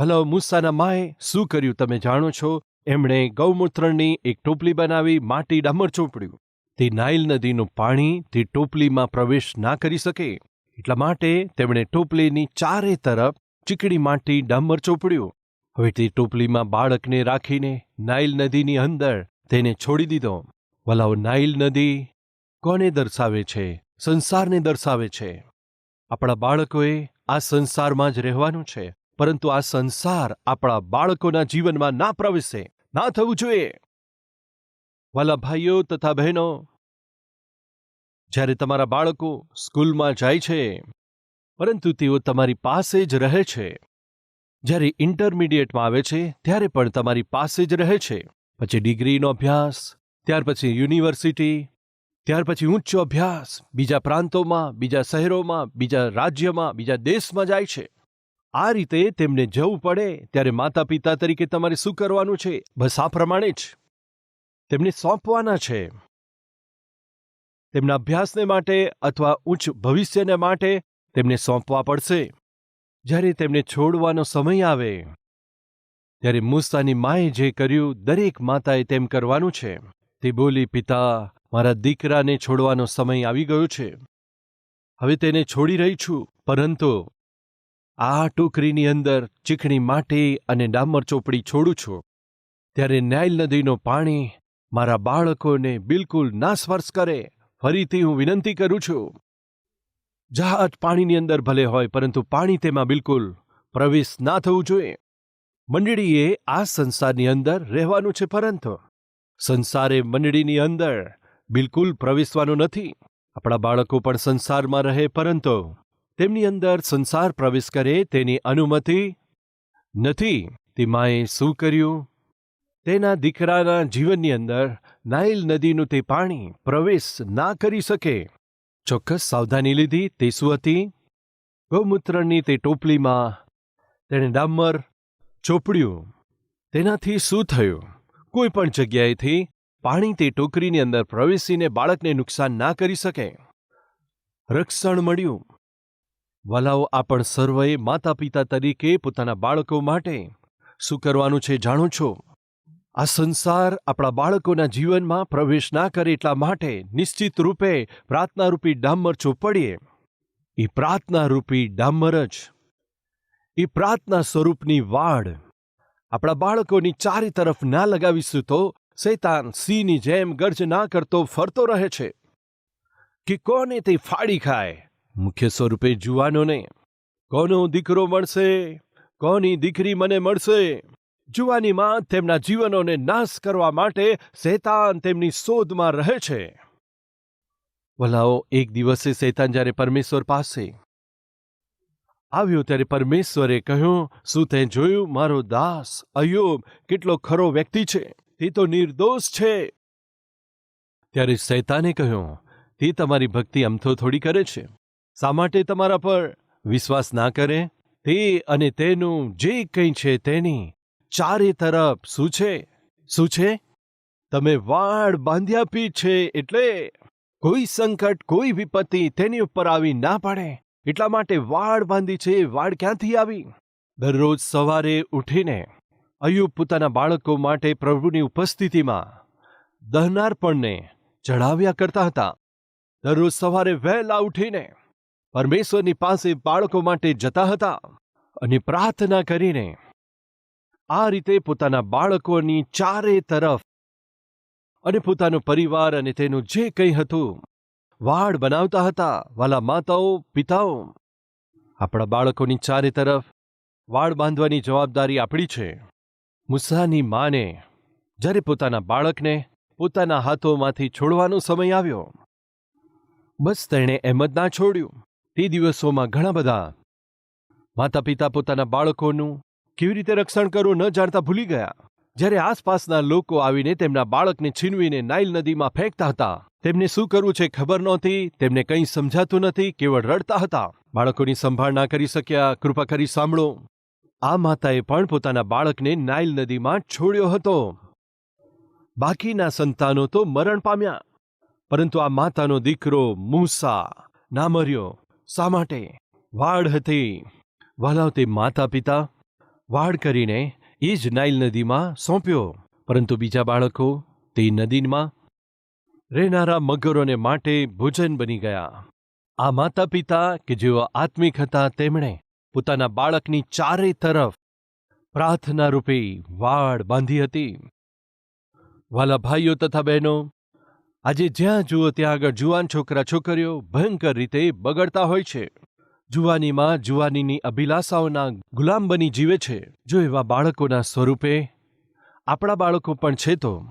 ભલો મૂસાના માએ શું કર્યું તમે જાણો છો? એમણે ગૌમૂત્રની એક ટોપલી બનાવી, માટી ડામર ચોપડ્યું. તે નાઇલ નદીનું પાણી તે ટોપલીમાં પ્રવેશ ના કરી શકે. એટલા માટે તેમણે ટોપલીની ચારે તરફ ચીકણી માટી ડામર ચોપડ્યું. હવે તે ટોપલીમાં બાળકને રાખીને નાઇલ નદીની અંદર તેને છોડી દીધો. વલાઓ નાઇલ નદી કોને દર્શાવે છે? સંસારને દર્શાવે છે. આપણા બાળકોએ આ સંસારમાં જ રહેવાનું છે. પરંતુ આ સંસાર આપણા બાળકોના જીવનમાં ના પ્રવેશે, ના થવું જોઈએ. વાલા ભાઈઓ તથા બહેનો, જ્યારે તમારા બાળકો સ્કૂલમાં જાય છે, પરંતુ તેઓ તમારી પાસે જ રહે છે, જ્યારે ઇન્ટરમીડિયેટમાં આવે છે, ત્યારે પણ તમારી પાસે જ રહે છે. પછી ડિગ્રીનો અભ્યાસ, ત્યાર પછી યુનિવર્સિટી, ત્યાર પછી ઉચ્ચ અભ્યાસ, બીજા પ્રાંતોમાં, બીજા શહેરોમાં, બીજા રાજ્યમાં, બીજા દેશમાં જાય છે. આ રીતે તેમને જવું પડે ત્યારે માતા પિતા તરીકે તમારે શું કરવાનું છે? બસ આ પ્રમાણે જ. તેમને સોંપવાના છે. તેમના અભ્યાસને માટે અથવા ઉચ્ચ ભવિષ્યને માટે તેમને સોંપવા પડશે. જ્યારે તેમને છોડવાનો સમય આવે, ત્યારે મૂસાની માએ જે કર્યું, દરેક માતાએ તેમ કરવાનું છે. તે બોલી, પિતા, મારા દીકરાને છોડવાનો સમય આવી ગયો છે. હવે તેને છોડી રહી છું. પરંતુ આ ટોકરીની અંદર ચીકણી માટી અને ડામર ચોપડી છોડું છું. ત્યારે નાઇલ નદીનું પાણી મારા બાળકોને બિલકુલ ના સ્પર્શ કરે, ફરીથી હું વિનંતી કરું છું. જહાજ પાણીની અંદર ભલે હોય, પરંતુ પાણી તેમાં બિલકુલ પ્રવેશ ના થવું જોઈએ. મંડળીએ આ સંસારની અંદર રહેવાનું છે પરંતુ સંસારે મંડળીની અંદર બિલકુલ પ્રવેશવાનું નથી. આપણા બાળકો પણ સંસારમાં રહે, પરંતુ તેમની અંદર સંસાર પ્રવેશ કરે તેની અનુમતિ નથી. તે માએ શું કર્યું? તેના દીકરાના જીવનની અંદર નાઇલ નદીનું તે પાણી પ્રવેશ ના કરી શકે. ચોક્કસ સાવધાની લીધી. તે શું હતી? ગૌમૂત્રની તે ટોપલીમાં તેણે ડામર ચોપડ્યું. તેનાથી શું થયું? કોઈ પણ જગ્યાએથી પાણી તે ટોકરીની અંદર પ્રવેશીને બાળકને નુકસાન ના કરી શકે. રક્ષણ મળ્યું. વાલાઓ આપણ સર્વએ માતા પિતા તરીકે પોતાના બાળકો માટે શું કરવાનું છે જાણો છો? આ સંસાર આપણા બાળકોના જીવનમાં પ્રવેશ ના કરે એટલા માટે નિશ્ચિત રૂપે પ્રાર્થનારૂપી ડામર ચોપડીએ. એ પ્રાર્થનારૂપી ડામર જ. એ પ્રાર્થના સ્વરૂપની વાડ. આપણા બાળકોની ચારે તરફ ના લગાવીશું તો શૈતાન સિંહની જેમ ગર્જ ના કરતો ફરતો રહે છે. કે કોને તે ફાડી ખાય? મુખ્ય સ્વરૂપે જુવાનોને, કોનો દીકરો મળશે, કોની દીકરી મને મળશે? જુવાનીમાં તેમના જીવનોને નાશ કરવા માટે શૈતાન તેમની શોધમાં રહે છે. વલાઓ એક દિવસે શેતાન જ્યારે પરમેશ્વર પાસે આવ્યો ત્યારે પરમેશ્વરે કહ્યું, શું તે જોયું? મારો દાસ અયોબ કેટલો ખરો વ્યક્તિ છે. તે તો નિર્દોષ છે. ત્યારે શૈતાને કહ્યું, તે તમારી ભક્તિ અમથો થોડી કરે છે. શા માટે તમારા પર વિશ્વાસ ના કરે? તે અને તેનું જે કંઈ છે તેની ચારે તરફ શું છે? શું છે? તમે વાળ બાંધી આપી છે એટલે કોઈ સંકટ, કોઈ વિપત્તિ તેની ઉપર આવી ના પડે. એટલા માટે વાળ બાંધી છે, વાડ ક્યાંથી આવી? દરરોજ સવારે ઉઠીને અયુબ પોતાના બાળકો માટે પ્રભુની ઉપસ્થિતિમાં દહનાર્પણને ચઢાવ્યા કરતા હતા. દરરોજ સવારે વહેલા ઉઠીને પરમેશ્વરની પાસે બાળકો માટે જતા હતા અને પ્રાર્થના કરીને આ રીતે પોતાના બાળકોની ચારે તરફ અને પોતાનો પરિવાર અને તેનું જે કંઈ હતું વાડ બનાવતા હતા. વાલા માતાઓ, પિતાઓ, આપણા બાળકોની ચારે તરફ વાડ બાંધવાની જવાબદારી આપણી છે. મુસાની માને જ્યારે પોતાના બાળકને પોતાના હાથોમાંથી છોડવાનો સમય આવ્યો, બસ તેણે એમ જ ના છોડ્યું. તે દિવસોમાં ઘણા બધા માતા પિતા પોતાના બાળકોનું કેવી રીતે રક્ષણ કરવું ન જાણતા ભૂલી ગયા. જ્યારે આસપાસના લોકો આવીને તેમના બાળકને છીનવીને નાઇલ નદીમાં ફેંકતા હતા, તેમને શું કરવું છે ખબર નહોતી, તેમને કંઈ સમજાતું નથી, કેવળ રડતા હતા. બાળકોની સંભાળ ના કરી શક્યા, કૃપા કરી સાંભળો. આ માતાએ પણ પોતાના બાળકને નાઇલ નદીમાં છોડ્યો હતો. બાકીના સંતાનો તો મરણ પામ્યા. પરંતુ આ માતાનો દીકરો મૂસા ના મર્યો. શા માટે? વાડ હતી. વહાલાવતી માતા પિતા વાડ કરીને એ જ નાઇલ નદીમાં સોંપ્યો. પરંતુ બીજા બાળકો તે નદીમાં રહેનારા મગરોને માટે ભોજન બની ગયા. આ માતા પિતા કે જેઓ આત્મિક હતા તેમણે પોતાના બાળકની ચારે તરફ પ્રાર્થના રૂપે વાડ બાંધી હતી. વાલા ભાઈઓ તથા બહેનો આજે જ્યાં જુઓ ત્યાં આગળ જુવાન છોકરા છોકરીઓ ભયંકર રીતે બગડતા હોય છે. જુવાનીમાં જુવાનીની અભિલાષાઓના ગુલામ બની જીવે છે. જો એવા બાળકોના સ્વરૂપે આપણા બાળકો પણ છે તો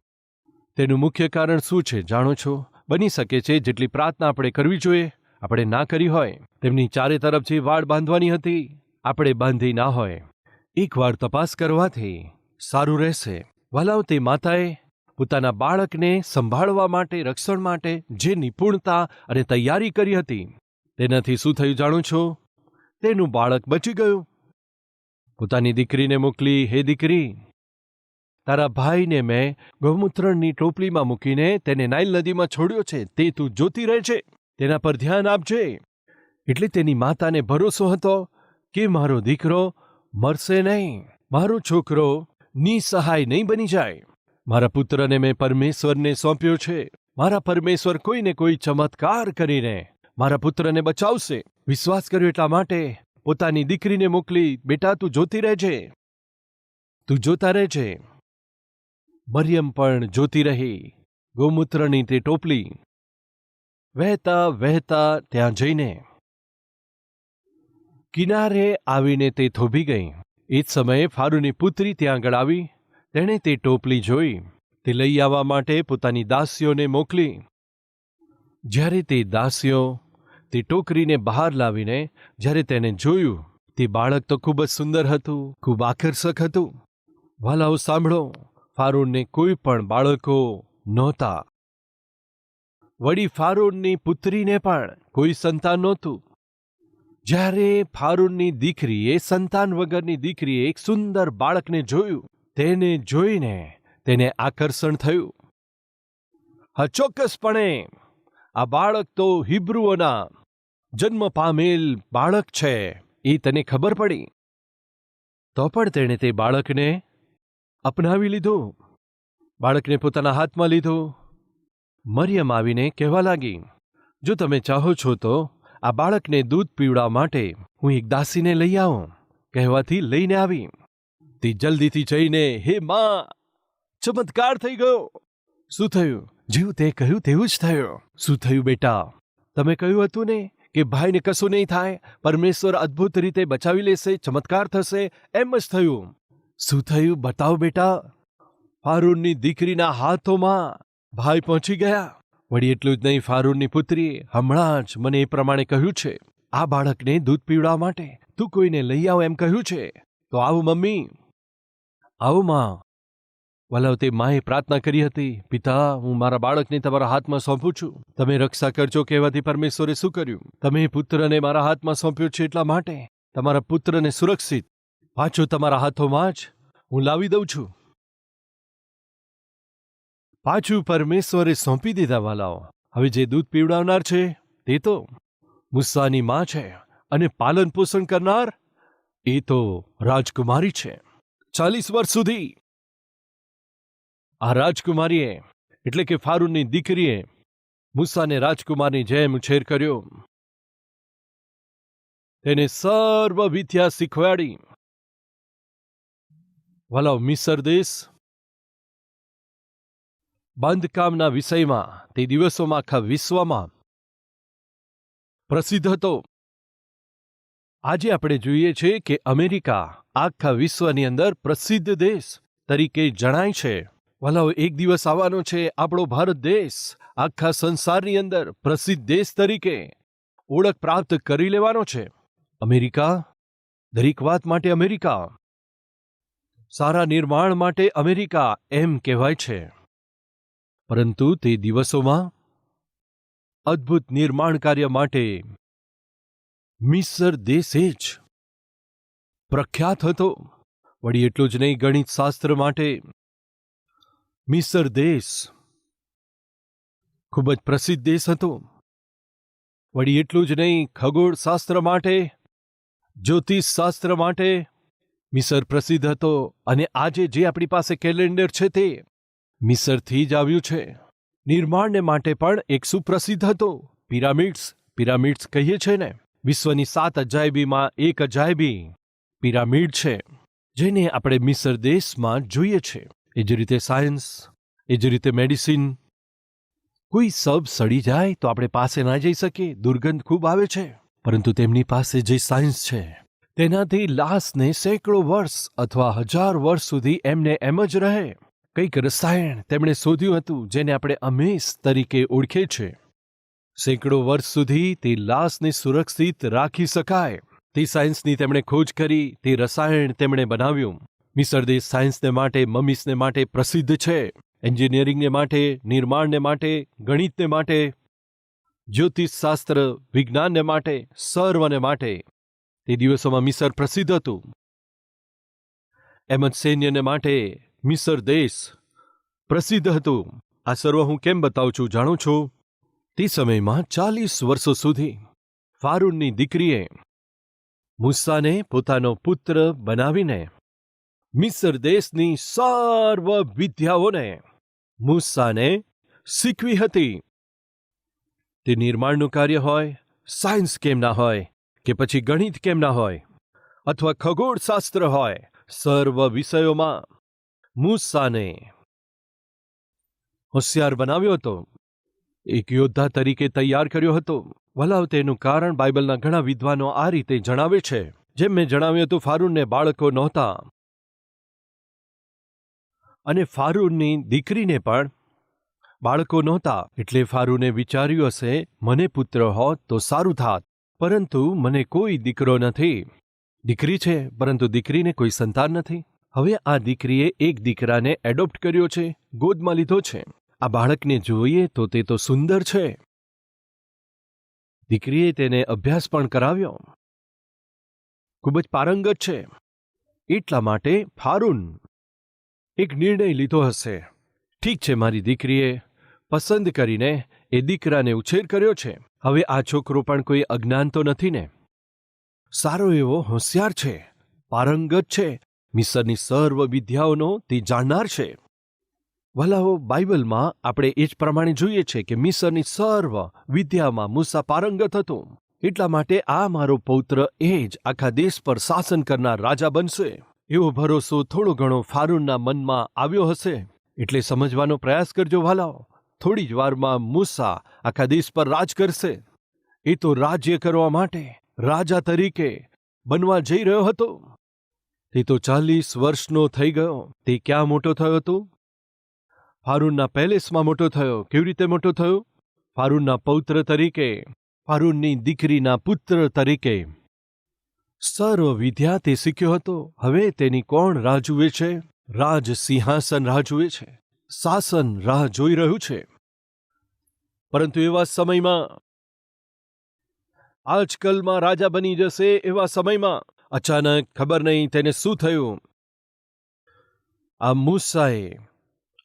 તેનું મુખ્ય કારણ શું છે જાણો છો? બની શકે છે જેટલી પ્રાર્થના આપણે કરવી જોઈએ, આપણે ના કરી હોય, તેમની ચારે તરફ જે વાડ બાંધવાની હતી, આપણે બાંધી ના હોય. એકવાર તપાસ કરવાથી સારું રહેશે. વલાવ તે માતાએ પોતાના બાળકને સંભાળવા માટે, રક્ષણ માટે જે નિપુણતા અને તૈયારી કરી હતી, તેનાથી શું થયું જાણું છો? તેનું બાળક બચી ગયું. પોતાની દીકરીને મોકલી, હે દીકરી, તારા ભાઈને મેં ગૌમૂત્રની ટોપલીમાં મૂકીને તેને નાઇલ નદીમાં છોડ્યો છે. તે તું જોતી રહે છે. તેના પર ધ્યાન આપજે. એટલે તેની માતાને ભરોસો હતો કે મારો દીકરો મરશે નહીં. મારો છોકરો નિસહાય નહીં બની જાય. મારા પુત્રને મેં પરમેશ્વરને સોંપ્યો છે. મારા પરમેશ્વર કોઈને કોઈ ચમત્કાર કરીને મારા પુત્રને બચાવશે. વિશ્વાસ કર્યો એટલા માટે પોતાની દીકરીને મોકલી, બેટા, તું જોતી રહેજે. તું જોતા રહેજે. મરિયમ પણ જોતી રહી. ગૌમૂત્રની તે ટોપલી. વહેતા વહેતા ત્યાં જઈને કિનારે આવીને તે થોભી ગઈ. એ જ સમયે ફારૂની પુત્રી ત્યાં આગળ આવી. તેણે તે ટોપલી જોઈ, તે લઈ આવવા માટે પોતાની દાસીઓને મોકલી. જ્યારે તે દાસીઓ તે ટોકરીને બહાર લાવીને, જ્યારે તેને જોયું, તે બાળક તો ખૂબ જ સુંદર હતું, ખૂબ આકર્ષક હતું. વાલાઓ સાંભળો, ફારૂનને કોઈ પણ બાળકો નહોતા. વળી ફારૂનની પુત્રીને પણ કોઈ સંતાન નહોતું. જ્યારે ફારૂનની દીકરીએ સંતાન વગરની દીકરીએ એક સુંદર બાળકને જોયું તેને જોઈને તેને આકર્ષણ થયું. હા આ બાળક તો હિબ્રુઓના જન્મ પામેલ બાળક છે, એ તને ખબર પડી. તો પણ તેણે તે બાળકને અપનાવી લીધું. બાળકને પોતાના હાથમાં લીધું. મરિયમ આવીને કહેવા લાગી, જો તમે ચાહો છો તો આ બાળકને દૂધ પીવડા માટે હું એક દાસીને લઈ આવું. કહેવાથી લઈને આવી. તે જલ્દીથી જઈને, હે માં, ચમત્કાર થઈ ગયો. શું થયું? જેવું તે કહ્યું તેવું જ થયું. શું થયું બેટા? તમે કહ્યું હતું ને કે ભાઈને કશું નહીં થાય, પરમેશ્વર અદ્ભુત રીતે બચાવી લેશે, ચમત્કાર થશે, એમ જ થયું. શું થયું બતાવો બેટા. ફારૂનની દીકરીના હાથોમાં ભાઈ પહોંચી ગયા. વળી એટલું જ નહીં, ફારૂનની પુત્રીએ હમણાં જ મને એ પ્રમાણે કહ્યું છે, આ બાળકને દૂધ પીવડાવવા માટે તું કોઈને લઈ આવ એમ કહ્યું છે. તો આવું મમ્મી આવો માં વલાવતી માએ પ્રાર્થના કરી હતી, પિતા, હું મારા બાળકને તમારા હાથમાં સોંપું છું. તમે રક્ષા કરજો કહેવાથી પરમેશ્વરે શું કર્યું? તમે પુત્રને મારા હાથમાં સોંપ્યો છે એટલા માટે. તમારા પુત્રને સુરક્ષિત. પાછો તમારા હાથોમાં જ. હું લાવી દઉં છું. પાછું પરમેશ્વરે સોંપી દીધા, વાલાઓ. હવે જે દૂધ પીવડાવનાર છે, તે તો મુસ્સાની માં છે અને પાલન પોષણ કરનાર એ તો રાજકુમારી છે. ચાલીસ વર્ષ સુધી. આ રાજકુમારીએ, એટલે કે ફારૂનની દીકરીએ, મુસાને રાજકુમારની જેમ ઉછેર કર્યો. તેને સર્વ વિદ્યા શીખવાડી. વલાવ મિસર દેશ, બાંધકામના વિષયમાં, તે દિવસોમાં આખા વિશ્વમાં પ્રસિદ્ધ હતો. આજે આપણે જોઈએ છીએ કે અમેરિકા આખા વિશ્વની અંદર પ્રસિદ્ધ દેશ તરીકે જણાય છે. વલાઓ એક દિવસ આવવાનો છે આપણો ભારત દેશ આખા સંસારની અંદર પ્રસિદ્ધ દેશ તરીકે ઓળખ પ્રાપ્ત કરી લેવાનો છે. અમેરિકા, દરેક વાત માટે અમેરિકા, સારા નિર્માણ માટે અમેરિકા એમ કહેવાય છે. પરંતુ તે દિવસોમાં અદ્ભુત નિર્માણ કાર્ય માટે મિસર દેશે જ. પ્રખ્યાત હતો. વળી એટલું જ નહીં, ગણિત શાસ્ત્ર માટે. મિસર દેશ ખૂબ જ પ્રસિદ્ધ દેશ હતો. વળી એટલું જ નહીં, ખગોળ શાસ્ત્ર માટે, જ્યોતિષ શાસ્ત્ર માટે મિસર પ્રસિદ્ધ હતો. અને આજે જે આપણી પાસે કેલેન્ડર છે તે મિસરથી જ આવ્યું છે. નિર્માણને માટે પણ એક સુપ્રસિદ્ધ હતો. પિરામિડ્સ પિરામિડ્સ કહીએ છે ને? વિશ્વની સાત અજાયબીમાં એક અજાયબી પિરામિડ છે, જેને આપણે મિસર દેશમાં જોઈએ છે. એ જ રીતે સાયન્સ, એ જ રીતે મેડિસિન. કોઈ સબ સડી જાય તો આપણે પાસે ના જઈ શકીએ, દુર્ગંધ ખૂબ આવે છે. પરંતુ તેમની પાસે જે સાયન્સ છે, તેનાથી લાશને સેંકડો વર્ષ અથવા હજાર વર્ષ સુધી એમને એમ જ રહે. કંઈક રસાયણ તેમણે શોધ્યું હતું, જેને આપણે અમેસ તરીકે ઓળખે છે સેંકડો વર્ષ સુધી તે લાશને સુરક્ષિત રાખી શકાય. તે સાયન્સની તેમણે ખોજ કરી, તે રસાયણ તેમણે બનાવ્યું. મિસર દેશ સાયન્સને માટે, મમીસને માટે પ્રસિદ્ધ છે. એન્જિનિયરિંગને માટે, નિર્માણને માટે, ગણિતને માટે, જ્યોતિષશાસ્ત્ર, વિજ્ઞાનને માટે, સર્વને માટે. તે દિવસોમાં મિસર પ્રસિદ્ધ હતું. એમ જ સૈન્યને માટે મિસર દેશ પ્રસિદ્ધ હતું. આ સર્વ હું કેમ બતાવું છું, જાણો છો? તે સમયમાં ચાલીસ વર્ષો સુધી ફારૂનની દીકરીએ મુસ્સાને પોતાનો પુત્ર બનાવીને મિસર દેશની સર્વ વિદ્યાઓને મુસ્સાને શીખવી હતી. તે નિર્માણનું કાર્ય હોય, સાયન્સ કેમ ના હોય કે પછી ગણિત કેમ ના હોય અથવા ખગોળશાસ્ત્ર હોય, સર્વ વિષયોમાં મુસ્સાને હોશિયાર બનાવ્યો હતો. એક યોદ્ધા તરીકે તૈયાર કર્યો હતો. વલાવ તેનું કારણ બાઇબલના ઘણા વિદ્વાનો આ રીતે જણાવે છે. જેમ મેં જણાવ્યું હતું, ફારૂનને બાળકો નહોતા. અને ફારૂનની દીકરીને પણ બાળકો નહોતા. એટલે ફારૂને વિચાર્યું હશે, મને પુત્ર હોત તો સારું થાત. પરંતુ મને કોઈ દીકરો નથી. દીકરી છે, પરંતુ દીકરીને કોઈ સંતાન નથી. હવે આ દીકરીએ એક દીકરાને એડોપ્ટ કર્યો છે, ગોદમાં લીધો છે. આ બાળકને જોઈએ તો તે તો સુંદર છે. દીકરીએ તેને અભ્યાસ પણ કરાવ્યો. ખૂબ જ પારંગત છે. એટલા માટે ફારૂન એક નિર્ણય લીધો હશે. ઠીક છે, મારી દીકરીએ પસંદ કરીને એ દીકરાને ઉછેર કર્યો છે. હવે આ છોકરો પણ કોઈ અજ્ઞાન તો નથી ને. સારો એવો હોશિયાર છે. પારંગત છે. મિસરની સર્વ વિદ્યાઓનો તે જાણનાર છે. વલાઓ બાઇબલમાં આપણે એ જ પ્રમાણે જોઈએ છે કે મિસરની સર્વ વિદ્યામાં મૂસા પારંગત હતો એટલા માટે આ મારો પૌત્ર એ જ આખા દેશ પર શાસન કરનાર રાજા બનશે. એવો ભરોસો થોડો ઘણો ફારૂનના મનમાં આવ્યો હશે. એટલે સમજવાનો પ્રયાસ કરજો વાલાઓ થોડી જ વારમાં મૂસા આખા દેશ પર રાજ કરશે. એ તો રાજ્ય કરવા માટે રાજા તરીકે બનવા જઈ રહ્યો હતો. તે તો ચાલીસ વર્ષનો થઈ ગયો. તે ક્યાં મોટો થયો હતો? ફારૂનના પેલેસમાં મોટો થયો. કેવી રીતે મોટો થયો? ફારૂનના પૌત્ર તરીકે, ફારૂનની દીકરીના પુત્ર તરીકે. સર્વ વિદ્યા તે શીખ્યો હતો. હવે તેની કોણ રાહ જુએ છે? રાજ સિંહાસન રાહ જુએ છે. શાસન રાહ જોઈ રહ્યું છે. પરંતુ એવા સમયમાં, આજકાલમાં રાજા બની જશે એવા સમયમાં અચાનક ખબર નહીં તેને શું થયું. આ મૂસાએ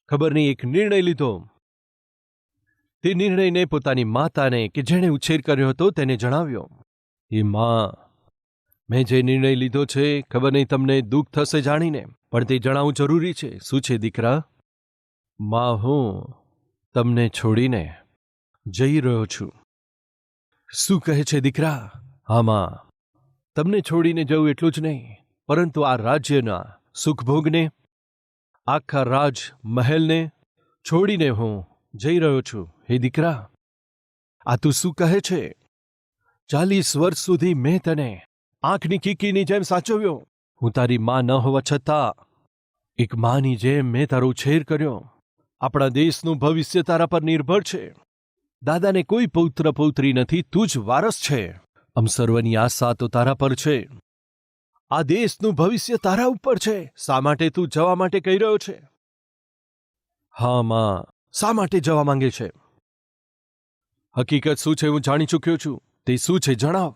ખબર નહીં એક નિર્ણય લીધો. તે નિર્ણયને પોતાની માતાને, કે જેણે ઉછેર કર્યો હતો તેને જણાવ્યો. એ માં, મેં જે નિર્ણય લીધો છે, ખબર નહીં તમને દુઃખ થશે જાણીને, પણ તે જણાવવું જરૂરી છે. શું છે, દીકરા? માં, હું તમને છોડીને જઈ રહ્યો છું. શું કહે છે, દીકરા? હા, મા, તમને છોડીને જવું એટલું જ નહીં, પરંતુ આ રાજ્યના સુખભોગને આખા રાજ મહેલને છોડીને હું જઈ રહ્યો છું. હે દીકરા, આ તું શું કહે છે? ચાલીસ વર્ષ સુધી મેં તને આંખની કીકીની જેમ સાચવ્યો. હું તારી માં ન હોવા છતાં એક માની જેમ મેં તારો ઉછેર કર્યો. આપણા દેશનું ભવિષ્ય તારા પર નિર્ભર છે. દાદાને કોઈ પૌત્ર પૌત્રી નથી, તું જ વારસ છે. અમ સર્વની આશા તો તારા પર છે. આ દેશનું ભવિષ્ય તારા ઉપર છે. શા માટે તું જવા માટે કહી રહ્યો છે? હા, માં. શા માટે જવા માંગે છે? હકીકત શું છે હું જાણી ચૂક્યો છું. તે શું છે જણાવ.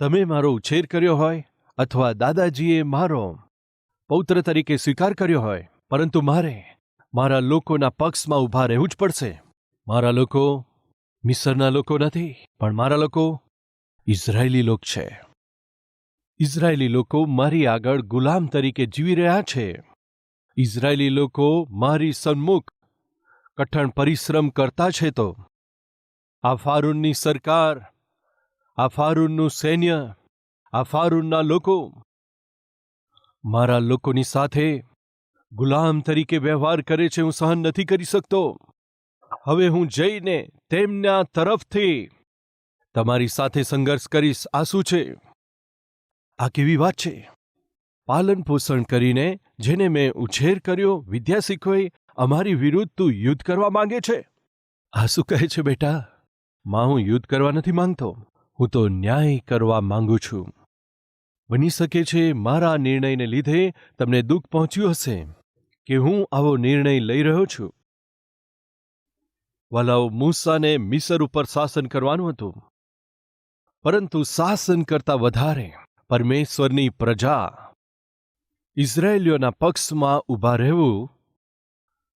તમે મારો ઉછેર કર્યો હોય અથવા દાદાજીએ મારો પૌત્ર તરીકે સ્વીકાર કર્યો હોય, પરંતુ મારે મારા લોકોના પક્ષમાં ઊભા રહેવું જ પડશે. મારા લોકો મિસરના લોકો નથી, પણ મારા લોકો ઇઝરાયેલી લોક છે. ઇઝરાયેલી લોકો મારી આગળ ગુલામ તરીકે જીવી રહ્યા છે. ઇઝરાયેલી લોકો મારી સન્મુખ, કઠણ પરિશ્રમ કરતા છે તો. આ ફારૂનની સરકાર, આ ફારૂનનું સૈન્ય, આ ફારૂનના લોકો, મારા લોકોની સાથે ગુલામ તરીકે વ્યવહાર કરે છે હું સહન નથી કરી શકતો. હવે હું જઈને તેમના તરફથી તમારી સાથે સંઘર્ષ કરીશ. આ શું છે? આ કેવી વાત છે? પાલન પોષણ કરીને જેને મેં ઉછેર કર્યો વિદ્યા શીખવાઈ અમારી વિરુદ્ધ તું યુદ્ધ કરવા માંગે છે. આ શું કહે છે બેટા? માં, હું યુદ્ધ કરવા નથી માંગતો. હું તો ન્યાય કરવા માંગુ છું. બની શકે છે મારા નિર્ણયને લીધે તમને દુઃખ પહોંચ્યું હશે કે હું આવો નિર્ણય લઈ રહ્યો છું. વલાઓ, મૂસાને મિસર ઉપર શાસન કરવાનું હતું. પરંતુ શાસન કરતા વધારે પરમેશ્વરની પ્રજા. ઇઝરાયેલીઓના પક્ષમાં ઊભા રહેવું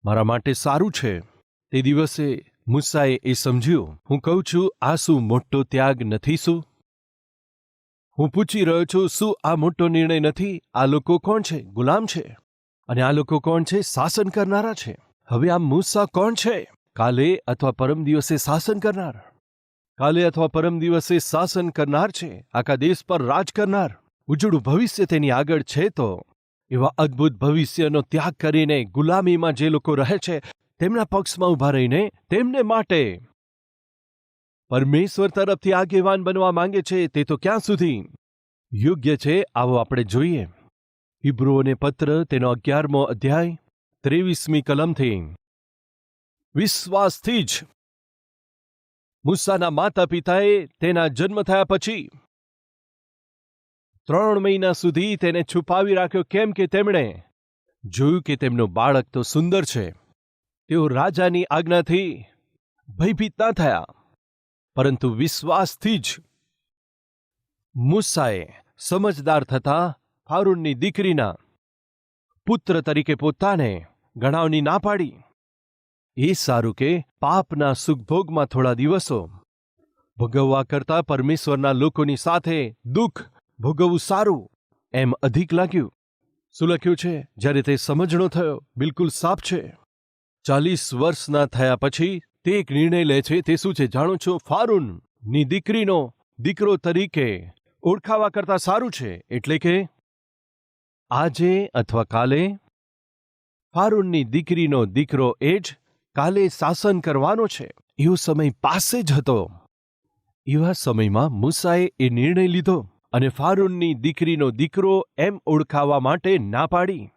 મારા માટે સારું છે. તે દિવસે મૂસાએ એ સમજ્યું, હું કહું છું, આ શું મોટો ત્યાગ નથી શું? હું પૂછી રહ્યો છું, શું આ મોટો નિર્ણય નથી? આ લોકો કોણ છે? ગુલામ છે? અને આ લોકો કોણ છે? શાસન કરનારા છે? હવે આ મૂસા કોણ છે? કાલે અથવા પરમ દિવસે શાસન કરનાર. કાલે અથવા પરમ દિવસે શાસન કરનાર છે, આખા દેશ પર રાજ કરનાર. ઉજળું ભવિષ્ય તેની આગળ છે તો એવા અદ્ભુત ભવિષ્યનો ત્યાગ કરીને ગુલામીમાં જે લોકો રહે છે, તેમના પક્ષમાં ઊભા રહીને તેમને માટે પરમેશ્વર તરફથી આગેવાન બનવા માંગે છે, તે તો ક્યાં સુધી? યોગ્ય છે, આવો આપણે જોઈએ. હિબ્રુઓને પત્ર, તેનો અગિયારમો અધ્યાય, ત્રેવીસમી કલમથી. વિશ્વાસથી જ મૂસાના માતા પિતાએ તેના જન્મ થયા પછી ત્રણ મહિના સુધી તેને છુપાવી રાખ્યો. કેમ કે તેમણે જોયું કે તેમનું બાળક તો સુંદર છે. તેઓ રાજાની આજ્ઞાથી ભયભીત ના થયા. પરંતુ વિશ્વાસથી જ મૂસાએ સમજદાર થતા ફારૂનની દીકરીના પુત્ર તરીકે પોતાને ગણાવની ના પાડી. એ સારું કે પાપના સુખભોગમાં થોડા દિવસો. ભોગવવા કરતા પરમેશ્વરના લોકોની સાથે દુઃખ ભોગવવું સારું, એમ અધિક લાગ્યું. શું લખ્યું છે? જ્યારે તે સમજણો થયો, બિલકુલ સાફ છે. ચાલીસ વર્ષના થયા પછી તે એક નિર્ણય લે છે, તે શું છે? જાણો છો? ફારૂનની દીકરીનો દીકરો તરીકે ઓળખાવા કરતા સારું છે, એટલે કે આજે અથવા કાલે ફારૂનની દીકરીનો દીકરો એ જ કાલે શાસન કરવાનો છે. એવો સમય પાસે જ હતો. એવા સમયમાં મૂસાએ એ નિર્ણય લીધો અને ફારૂનની દીકરીનો દીકરો એમ ઓળખાવા માટે ના પાડી.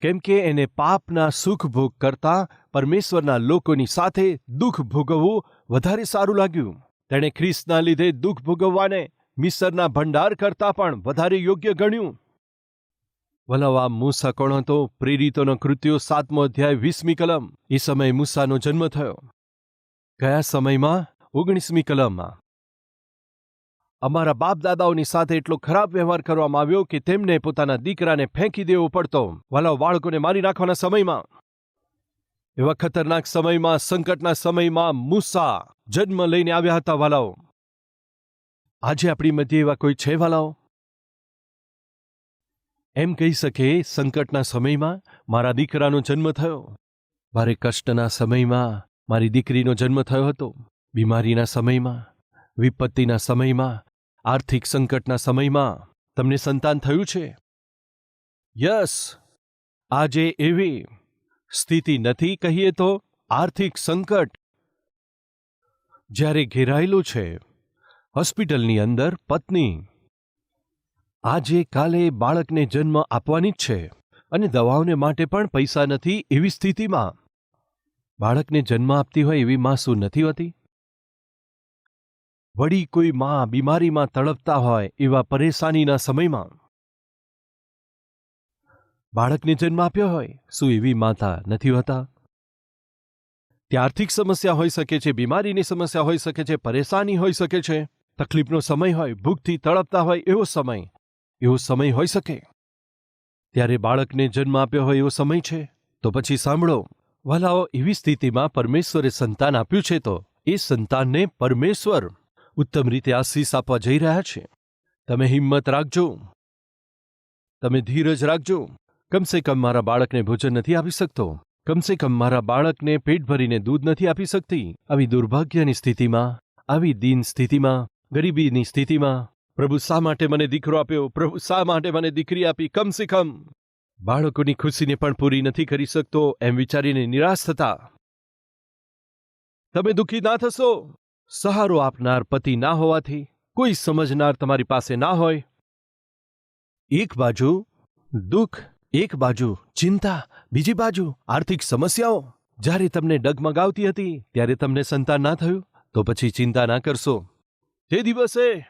કેમ કે એને પાપના સુખ ભોગ કરતા પરમેશ્વરના લોકોની સાથે દુઃખ ભોગવવું વધારે સારું લાગ્યું. તેણે ખ્રિસ્તના લીધે દુઃખ ભોગવવાને મિસરના ભંડાર કરતા પણ વધારે યોગ્ય ગણ્યું. વલાવા મૂસા કોણ હતો, પ્રેરિતોનો કૃત્યો સાતમો અધ્યાય વીસમી કલમ. એ સમયે મૂસાનો જન્મ થયો. કયા સમયમાં? ઓગણીસમી કલમમાં. અમારા બાપ દાદાઓની સાથે એટલો ખરાબ વ્યવહાર કરવામાં આવ્યો કે તેમને પોતાના દીકરાને ફેંકી દેવો પડતો. વાલા બાળકોને મારી નાખવાના સમયમાં. એવા ખતરનાક સમયમાં, સંકટના સમયમાં મૂસા જન્મ લઈને આવ્યા હતા, વાલાઓ. આજે આપણી મધ્ય એવા કોઈ છે, વાલાઓ? એમ કહી શકે, સંકટના સમયમાં મારા દીકરાનો જન્મ થયો. ભારે કષ્ટના સમયમાં મારી દીકરીનો જન્મ થયો હતો. બીમારીના સમયમાં, વિપત્તિના સમયમાં, આર્થિક સંકટના સમયમાં તમને સંતાન થયું છે? યસ, આજે એવી સ્થિતિ નથી કહીએ તો આર્થિક સંકટ. જ્યારે ઘેરાયેલું છે, હોસ્પિટલની અંદર પત્ની આજે કાલે બાળકને જન્મ આપવાની જ છે અને દવાઓને માટે પણ પૈસા નથી એવી સ્થિતિમાં. બાળકને જન્મ આપતી હોય એવી માં શું નથી હોતી. વળી કોઈ માં બીમારીમાં તડપતા હોય એવા પરેશાનીના સમયમાં. બાળકને જન્મ આપ્યો હોય શું એવી માતા નથી હોતા? તે આર્થિક સમસ્યા હોઈ શકે છે, બીમારીની સમસ્યા હોઈ શકે છે, પરેશાની હોઈ શકે છે, તકલીફનો સમય હોય, ભૂખથી તડપતા હોય એવો સમય. એવો સમય હોઈ શકે? ત્યારે બાળકને જન્મ આપ્યો હોય એવો સમય છે? તો પછી સાંભળો, વાલાઓ એવી સ્થિતિમાં પરમેશ્વરે સંતાન આપ્યું છે તો એ સંતાનને પરમેશ્વર ઉત્તમ રીતે આશીષ આપવા જઈ રહ્યા છે. તમે હિંમત રાખજો. તમે ધીરજ રાખજો. કમસે કમ મારા બાળકને ભોજન નથી આપી શકતો. કમસે કમ મારા બાળકને પેટ ભરીને દૂધ નથી આપી શકતી. આવી દુર્ભાગ્યની સ્થિતિમાં, આવી દીન સ્થિતિમાં, ગરીબીની સ્થિતિમાં પ્રભુ શા માટે મને દીકરો આપ્યો? પ્રભુ શા માટે મને દીકરી આપી? કમસે કમ. બાળકોની ખુશીને પણ પૂરી નથી કરી શકતો એમ વિચારીને નિરાશ થતા. તમે દુઃખી ના થશો. સહારો આપનાર પતિ ના હોવાથી કોઈ સમજનાર તમારી પાસે ના હોય. એક બાજુ દુઃખ, એક બાજુ ચિંતા, બીજી બાજુ આર્થિક સમસ્યાઓ. જ્યારે તમને ડગમગાવતી હતી, ત્યારે તમને સંતાન ના થયું, તો પછી ચિંતા ના કરશો. તે દિવસે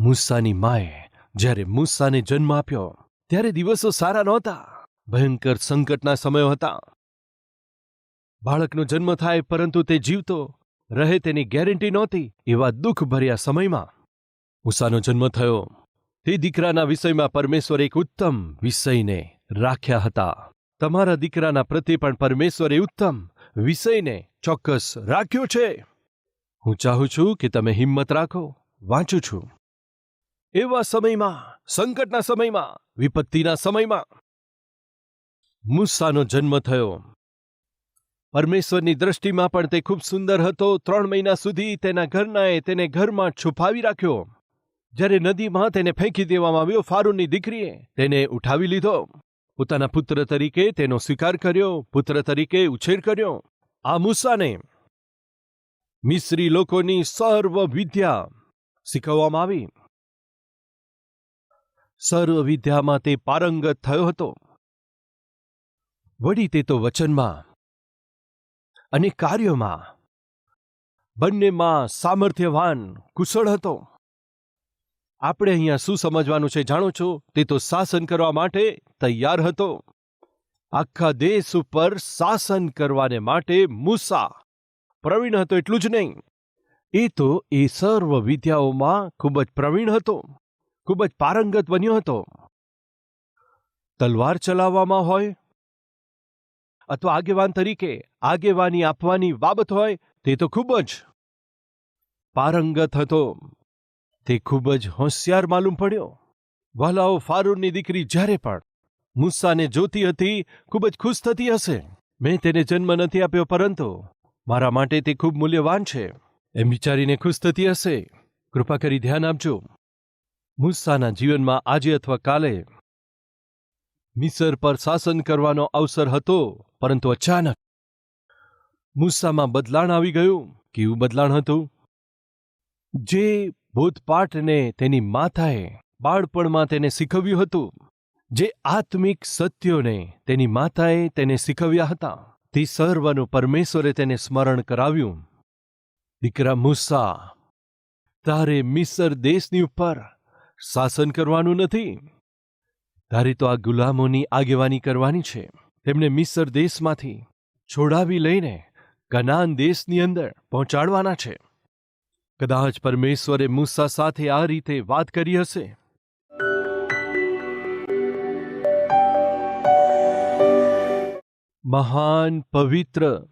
મૂસાની માએ જ્યારે મૂસાને જન્મ આપ્યો, ત્યારે દિવસો સારા નહોતા. ભયંકર સંકટના સમયો હતા. બાળકનો જન્મ થાય પરંતુ તે જીવતો રહે તેની ગેરંટી નહોતી એવા દુઃખભર્યા સમયમાં. મૂસાનો જન્મ થયો. તે દીકરાના વિષયમાં પરમેશ્વર એક ઉત્તમ વિષયને રાખ્યા હતા. તમારા દીકરાના પ્રત્યે પણ પરમેશ્વરે ઉત્તમ વિષયને ચોક્કસ રાખ્યો છે. હું ચાહું છું કે તમે હિંમત રાખો. વાંચું છું. એવા સમયમાં, સંકટના સમયમાં, વિપત્તિના સમયમાં મૂસાનો જન્મ થયો. પરમેશ્વરની દ્રષ્ટિમાં પણ તે ખૂબ સુંદર હતો. ત્રણ મહિના સુધી તેના ઘરનાએ તેને ઘરમાં છુપાવી રાખ્યો. જ્યારે નદીમાં તેને ફેંકી દેવામાં આવ્યો, ફારૂનની દીકરીએ તેને ઉઠાવી લીધો. પોતાના પુત્ર તરીકે તેનો સ્વીકાર કર્યો. પુત્ર તરીકે ઉછેર કર્યો. આ મૂસાને મિસ્રી લોકોની સર્વ વિદ્યા શીખવવામાં આવી. સર્વ વિદ્યામાં તે પારંગત થયો હતો. વળી તે તો વચનમાં અને કાર્યોમાં બંનેમાં સામર્થ્યવાન, કુશળ હતો. આપણે અહીંયા શું સમજવાનું છે જાણો છો? તે તો શાસન કરવા માટે તૈયાર હતો. આખા દેશ ઉપર શાસન કરવાને માટે મૂસા પ્રવીણ હતો એટલું જ નહીં. એ તો એ સર્વ વિદ્યાઓમાં ખૂબ જ પ્રવીણ હતો. ખૂબ જ પારંગત બન્યો હતો. તલવાર ચલાવવામાં હોય અથવા આગેવાન તરીકે આગેવાની આપવાની બાબત હોય, તે તો ખૂબ જ પારંગત હતો. તે ખૂબ જ હોશિયાર માલુમ પડ્યો. વહાલાઓ ફારૂનની દીકરી જ્યારે પણ મૂસાને જોતી હતી, ખૂબ જ ખુશ થતી હશે. મેં તેને જન્મ નથી આપ્યો, પરંતુ મારા માટે તે ખૂબ મૂલ્યવાન છે. એમ વિચારીને ખુશ થતી હશે. કૃપા કરી ધ્યાન આપજો. મૂસાના જીવનમાં આજે અથવા કાલે મિસર પર શાસન કરવાનો અવસર હતો, પરંતુ અચાનક મૂસામાં બદલાણ આવી ગયું. કેવું બદલાણ હતું? જે ભૂતપાઠને તેની માતાએ બાળપણમાં તેને શીખવ્યું હતું. જે આત્મિક સત્યોને તેની માતાએ તેને શીખવ્યા હતા. તે સર્વનું પરમેશ્વરે તેને સ્મરણ કરાવ્યું. દીકરા મુસા, તારે મિસર દેશની ઉપર શાસન કરવાનું નથી. તારે તો આ ગુલામોની આગેવાની કરવાની છે. તેમને મિસર દેશમાંથી છોડાવી લઈને કનાન દેશની અંદર પહોંચાડવાના છે. કદાચ પરમેશ્વરે મૂસા સાથે આ રીતે વાત કરી હશે. મહાન પવિત્ર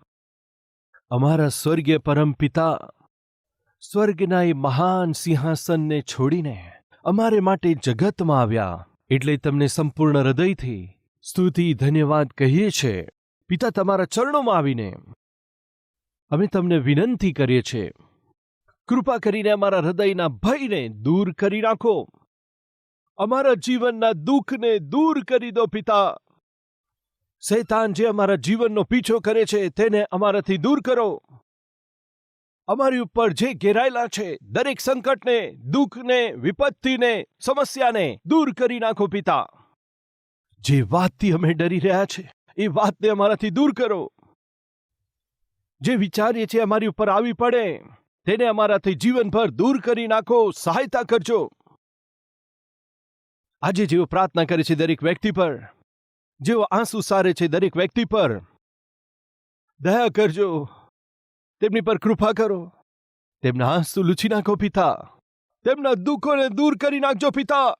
અમારા સ્વર્ગીય પરમ પિતા સ્વર્ગના એ મહાન સિંહાસનને છોડીને અમારે માટે જગતમાં આવ્યા. એટલે તમને સંપૂર્ણ હૃદયથી સ્તુતિ, ધન્યવાદ કહીએ છે. પિતા તમારા ચરણોમાં આવીને અમે તમને વિનંતી કરીએ છીએ કૃપા કરીને અમારા હૃદયના ભયને દૂર કરી નાખો અમારા જીવનના દુઃખને દૂર કરી દો પિતા. શૈતાન જે અમારા જીવનનો પીછો કરે છે, તેને અમારાથી દૂર કરો. અમારી ઉપર જે ઘેરાયેલા છે, દરેક સંકટને, દુઃખને, વિપત્તિને, સમસ્યાને દૂર કરી નાખો પિતા. જે વાતથી અમે ડરી રહ્યા છે, એ વાતને અમારાથી દૂર કરો. જે વિચારીએ છીએ અમારી ઉપર આવી પડે, તેને અમારાથી જીવનભર દૂર કરી નાખો, સહાયતા કરજો. આજે જેઓ પ્રાર્થના કરે છે દરેક વ્યક્તિ પર, જેઓ આંસુ સારે છે દરેક વ્યક્તિ પર, દયા કરજો. તેમની પર કૃપા કરો. તેમના આંસુ લૂછી નાખો, પિતા. તેમના દુઃખોને દૂર કરી નાખજો, પિતા.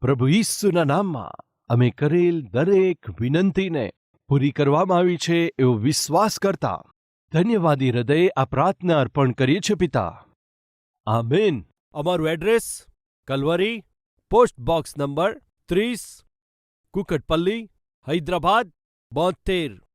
પ્રભુ ઈસુના નામમાં અમે કરેલ દરેક વિનંતીને પૂરી કરવામાં આવી છે એવો વિશ્વાસ કરતા ધન્યવાદી હૃદય આ પ્રાર્થના અર્પણ કરીએ છીએ, પિતા. આમેન. અમારું address Calvary, post box number ત્રીસ, કુકટપલ્લી, હૈદરાબાદ, બોતેર.